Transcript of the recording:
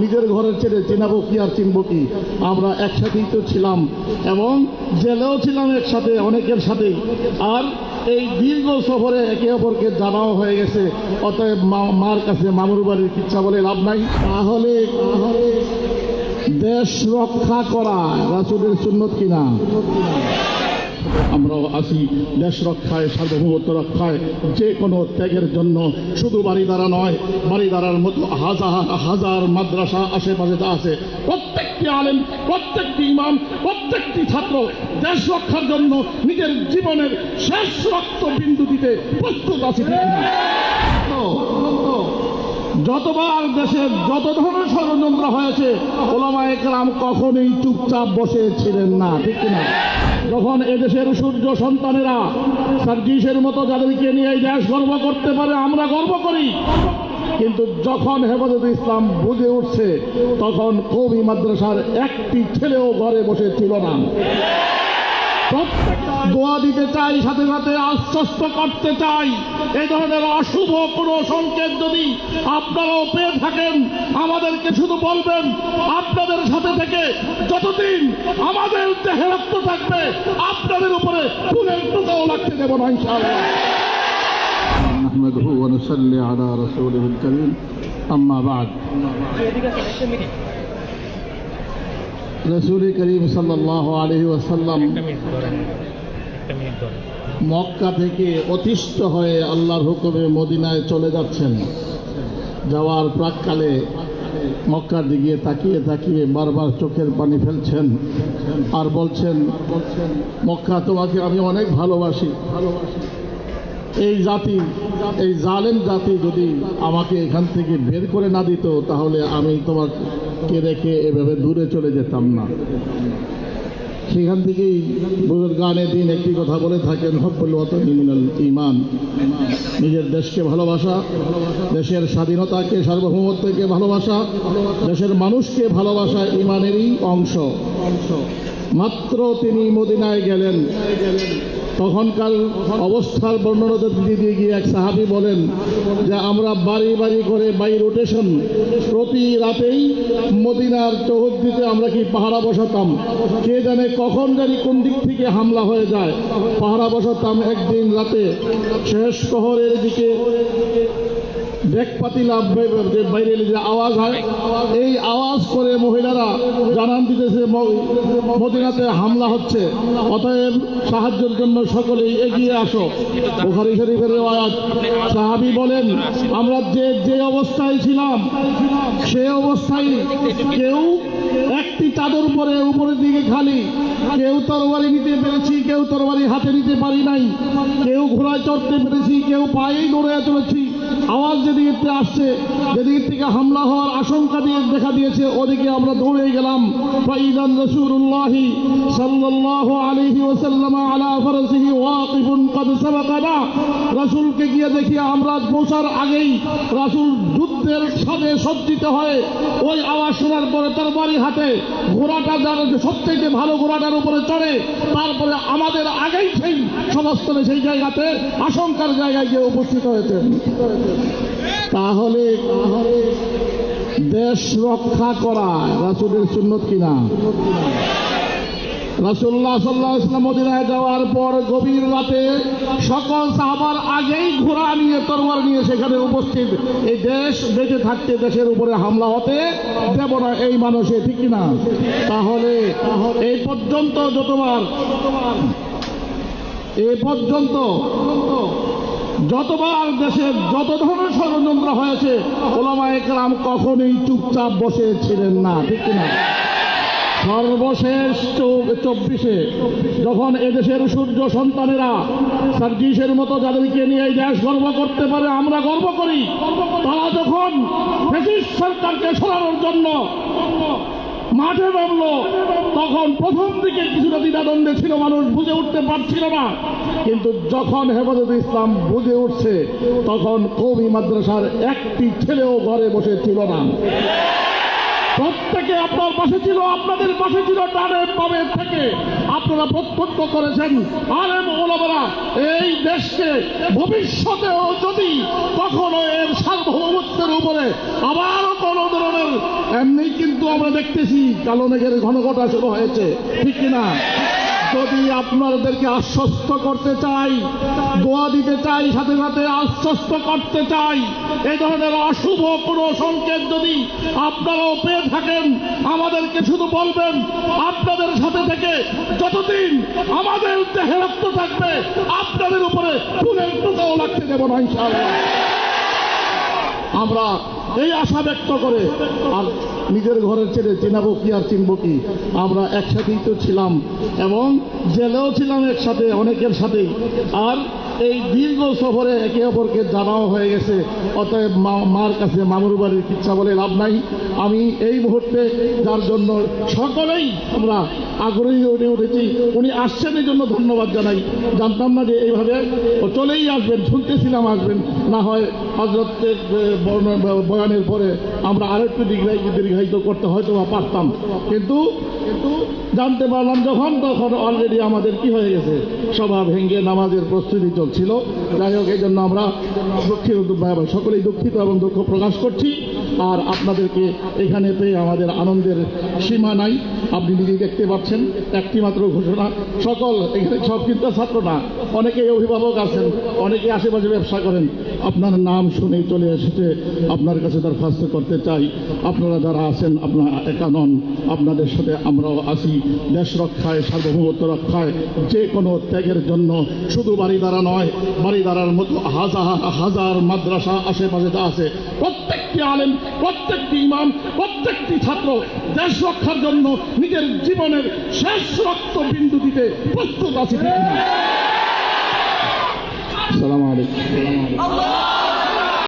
নিজের ঘরের ছেড়ে চেনাবো কি আর চিনবো কি? আমরা একসাথেই তো ছিলাম। এবং জেলেও ছিলাম একসাথে, অনেকের সাথেই আর এই দীর্ঘ সফরে একে অপরকে জানাও হয়ে গেছে। অতএব মার কাছে মামুর বাড়ির ইচ্ছা বলে লাভ নাই। তাহলে দেশ রক্ষা করা রাসুলের সুন্নত কিনা? আমরাও আসি দেশ রক্ষায়, সার্বভৌমত্ব রক্ষায়, যে কোনো ত্যাগের জন্য। শুধু বাড়িদারা নয় বাড়িদারার মতো হাজার হাজার মাদ্রাসা আশেপাশে আছে, প্রত্যেকটি আলেম, প্রত্যেকটি ইমাম, প্রত্যেকটি ছাত্র দেশ রক্ষার জন্য নিজের জীবনের শেষ রক্ত বিন্দু দিতে প্রস্তুত আছে যতবার দেশে যত ধরনের ষড়যন্ত্র হয়েছে ওলামা একরাম কখনোই চুপচাপ বসে ছিলেন না, ঠিক না যখন এদেশের সূর্য সন্তানেরা সার্জিসের মতো যাদেরকে নিয়ে এই দেশ গর্ব করতে পারে, আমরা গর্ব করি। কিন্তু যখন হেফাজত ইসলাম বুঝে উঠছে, তখন কবি মাদ্রাসার একটি ছেলেও ঘরে বসে ছিল না। দোয়া দিতে চাই সাথে সাথে আশ্বস্ত করতে চাই এই ধরনের অশুভ কোনো সংকেত যদি আপনারাও পেয়ে থাকেন আমাদেরকে শুধু বলবেন আপনাদের সাথে থেকে যতদিন আমাদের দেহে রক্ত থাকবে আপনাদের উপরে ফুলের টুকাও লাগতে দেব না ইনশাআল্লাহ نحمده ونصلي على رسوله الكريم أما بعد রসুল করিম সাল্লাহ আলহি ধরেন মক্কা থেকে অতিষ্ঠ হয়ে আল্লাহর হুকুমে মদিনায় চলে যাচ্ছেন। যাওয়ার প্রাককালে মক্কার দিকে তাকিয়ে তাকিয়ে বারবার চোখের পানি ফেলছেন আর বলছেন মক্কা তোমাকে আমি অনেক ভালোবাসি। ভালোবাসি এই জাতি এই জালেম জাতি যদি আমাকে এখান থেকে বের করে না দিত তাহলে আমি তোমাকে রেখে এভাবে দূরে চলে যেতাম না। সেখান থেকেই গানে দিন একটি কথা বলে থাকেন মিনাল ইমান নিজের দেশকে ভালোবাসা, দেশের স্বাধীনতাকে, সার্বভৌমত্বকে ভালোবাসা, দেশের মানুষকে ভালোবাসা ইমানেরই অংশ। মাত্র তিনি মদিনায় গেলেন। তখনকার অবস্থার বর্ণনা দিয়ে দিয়ে গিয়ে এক সাহাবি বলেন যে আমরা বাড়ি বাড়ি করে বাই রোটেশন প্রতি রাতেই মদিনার চৌহদ্দিতে আমরা কি পাহারা বসাতাম? কে জানে কখন জানি কোন দিক থেকে হামলা হয়ে যায়। পাহারা বসাতাম একদিন রাতে। শেষ শহরের দিকে ডেক লাভ বাইরে যে আওয়াজ হয়, এই আওয়াজ করে মহিলারা জানান দিতেছে মদিনাতে হামলা হচ্ছে। অতএব সাহায্যের জন্য সকলেই এগিয়ে আসো। বুখারী শরীফের আয়াত সাহাবি বলেন, আমরা যে যে অবস্থায় ছিলাম, সে অবস্থায় কেউ একটি চাদর পরে উপরের দিকে খালি। কেউ তরবারি নিতে পেরেছি, কেউ তরবারি হাতে নিতে পারি নাই। কেউ ঘোড়ায় চড়তে পেরেছি, কেউ পায়েই দৌড়ে চলেছি। আওয়াজ যেদিকে থেকে আসছে যেদিকে থেকে হামলা হওয়ার আশঙ্কা দিয়ে দেখা দিয়েছে, ওদিকে আমরা দৌড়ে গেলাম। ফাইদান রাসূলুল্লাহি সাল্লাল্লাহু আলাইহি ওয়াসাল্লাম আলা ফারসিহি ওয়াকিফুন সাবাকানা। রাসূলকে গিয়ে দেখি আমরা পৌঁছার আগেই রাসূল যুদ্ধের সাথে সজ্জিত হয়ে ওই আওয়াজ শোনার পরে তার বাড়ি হাতে ঘোড়াটা যার সবথেকে ভালো ঘোড়াটার উপরে চড়ে, তারপরে আমাদের আগেই সেই সমস্ত সেই জায়গাতে আশঙ্কার জায়গায় গিয়ে উপস্থিত হয়েছে। তাহলে দেশ রক্ষা করা রাসুলের সুন্নত কিনা? রাসুল্লাহ সাল্লাহ ইসলাম মদিনায় যাওয়ার পর গভীর রাতে সকল সাহাবার আগেই ঘোড়া নিয়ে তরোয়ার নিয়ে সেখানে উপস্থিত। এই দেশ বেঁচে থাকতে দেশের উপরে হামলা হতে দেব না এই মানুষে, ঠিক কিনা? তাহলে এই পর্যন্ত যতবার এ পর্যন্ত যতবার দেশের যত ধরনের ষড়যন্ত্র হয়েছে ওলামা একরাম কখনোই চুপচাপ বসে ছিলেন না, ঠিক কিনা? সর্বশেষ চব্বিশে, যখন এদেশের সূর্য সন্তানেরা সার্জিসের মতো যাদেরকে নিয়ে এই দেশ গর্ব করতে পারে, আমরা গর্ব করি। তারা যখন ব্রিটিশ সরকারকে সরানোর জন্য মাঠে নামলো। তখন প্রথম দিকে কিছুটা দ্বিধাদ্বন্দ্বে ছিল মানুষ, বুঝে উঠতে পারছিল না। কিন্তু যখন হেফাজত ইসলাম বুঝে উঠছে, তখন কবি মাদ্রাসার একটি ছেলেও ঘরে বসে ছিল না। প্রত্যেকে আপনার পাশে ছিল, আপনাদের পাশে ছিল, ডানে পাবে থেকে। আপনারা প্রত্যক্ষ করেছেন, আলেম ওলামারা, এই দেশকে ভবিষ্যতেও যদি কখনো এর সার্বভৌমত্বের উপরে আবারও কোনো ধরনের এমনি কিন্তু আমরা দেখতেছি কালো মেঘের ঘন ঘটা শুরু হয়েছে। ঠিক কিনা? যদি আপনাদেরকে আশ্বস্ত করতে চাই, দোয়া দিতে চাই, সাথে সাথে আশ্বস্ত করতে চাই এই ধরনের অশুভ কোনো সংকেত যদি আপনারাও পেয়ে থাকেন, আমাদেরকে শুধু বলবেন, আপনাদের সাথে থেকে যতদিন আমাদের দেহে রক্ত থাকবে, আপনাদের উপরে ফুলের টুকাও লাগতে দেব না, ইনশাআল্লাহ। আমরা এই আশা ব্যক্ত করে, আর নিজের ঘরের ছেড়ে চিনাবো কি আর চিনবো কি? আমরা একসাথেই তো ছিলাম, এবং জেলেও ছিলাম একসাথে, অনেকের সাথেই। আর এই দীর্ঘ সফরে একে অপরকে জানাও হয়ে গেছে। অতএব মার কাছে মামুর বাড়ির ইচ্ছা বলে লাভ নাই। আমি এই মুহূর্তে যার জন্য সকলেই আমরা আগ্রহী হয়ে উঠেছি, উনি আসছেন এই জন্য ধন্যবাদ জানাই। জানতাম না যে এইভাবে চলেই আসবেন, শুনতেছিলাম আসবেন। না হয় হজরতের বয়ানের পরে আমরা আরেকটু দীর্ঘায়িত করতে হয়তো বা পারতাম। কিন্তু কিন্তু জানতে পারলাম যখন, তখন অলরেডি আমাদের কি হয়ে গেছে? সভা ভেঙ্গে নামাজের প্রস্তুতি চলছিল। যাই হোক, এই জন্য আমরা সকলেই দুঃখিত এবং দুঃখ প্রকাশ করছি। আর আপনাদেরকে এখানে পেয়ে আমাদের আনন্দের সীমা নাই। আপনি নিজেই দেখতে পাচ্ছেন, একটি মাত্র ঘোষণা। সকল এখানে সব কিন্তু ছাত্র না অনেকেই অভিভাবক আছেন, অনেকে আশেপাশে ব্যবসা করেন। আপনার নাম শুনেই চলে এসেছে, আপনার কাছে দরখাস্ত করতে চাই। আপনারা যারা আছেন, আপনারা একা নন, আপনাদের সাথে আমরাও আছি। দেশ রক্ষায়, সার্বভৌমত্ব রক্ষায়, যে কোনো ত্যাগের জন্য। শুধু বাড়িদারা নয় বাড়িদারার মতো হাজার হাজার মাদ্রাসা আশেপাশে যা আছে, প্রত্যেকটি আলেম প্রত্যেকটি ইমাম প্রত্যেকটি ছাত্র দেশ রক্ষার জন্য নিজের জীবনের শেষ রক্ত বিন্দু দিতে প্রস্তুত আছে আসসালামু আলাইকুম।